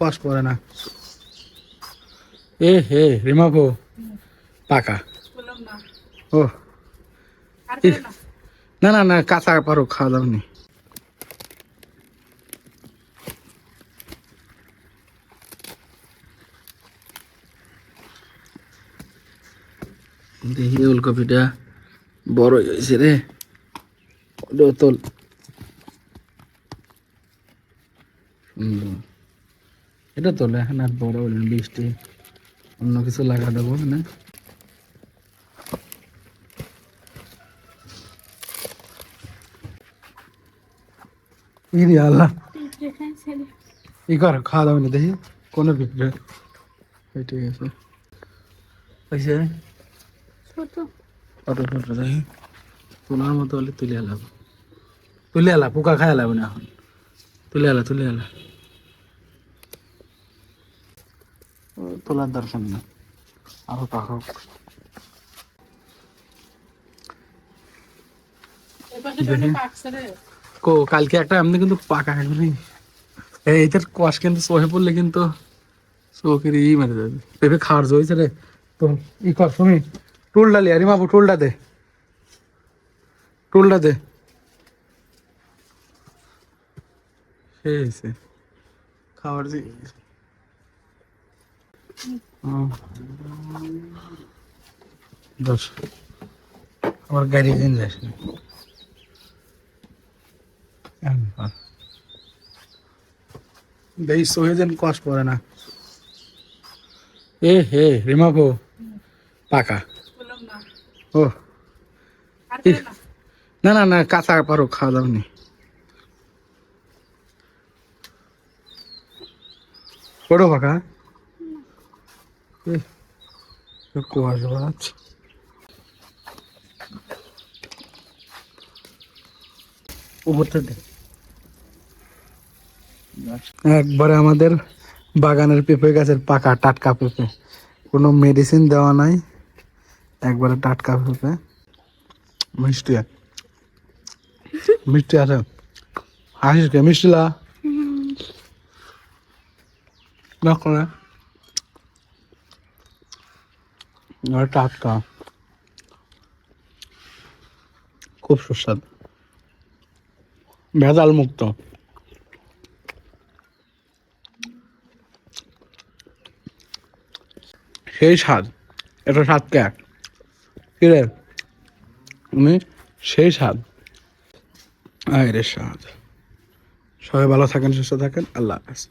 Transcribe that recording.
কষ পড়ে না এ হে রিমাপো পাকা বললাম না ও আর ইহ। করে না না না না কাঁচা পারো খাওয়া দাওয়া নেই দেখি ওলকপিটা বড় হয়েছে রে ওটাও তোল সুন্দর এটা তোলে এখন আর বড় হলো বৃষ্টি। অন্য কিছু লাগা দেবো না ইরি আল্লাহ। ই কর খাওয়া দাওয়া দেখি কোনো বিক্রি। ঠিক আছে। ছোট। অটো দেখি। তোলার মতো হলে তুলে এলাম তুলে এলা পোকা এলাম না এখন। তুলে এলা তুলে এলা তোলার দরকার না আরও পাকা এপাশে ছোট পাকছে রে। কো কালকে একটা এমনি কিন্তু পাকা একবারে এই এটার কষ কিন্তু চোখে পড়লে কিন্তু চোখের ই মেরে যাবে। পেঁপে খাওয়ার হয়েছে রে। তো ই কর শুনি। টুলটা লিয়া রিমাবু টুলটা দে। টুলটা দে। সেই খাওয়ার যে। দশ আমার গাড়ি কিনে যাস না দেই সোহেজেন কষ পড়ে না এ হে রিমাপো পাকা বললাম না ও আর করে না না না না কাঁচা পারো খাওয়া দাওয়া নেই বড় পাকা এ, এ কুয়াশা বাড়াচ্ছে উপরটা দে একবারে আমাদের বাগানের পেঁপে গাছের পাকা টাটকা পেঁপে কোনো মেডিসিন দেওয়া নাই একবারে টাটকা পেঁপে মিষ্টি মিষ্টি আছে হাসিস কে মিষ্টি লা না করে আর টাটকা। খুব সুস্বাদু। ভেজাল মুক্ত সেই স্বাদ, এটা স্বাদ কে কি রে? উনি সেই স্বাদ। আয় রে স্বাদ। সবাই ভালো থাকেন, সুস্থ থাকেন। আল্লাহ হাফেজ।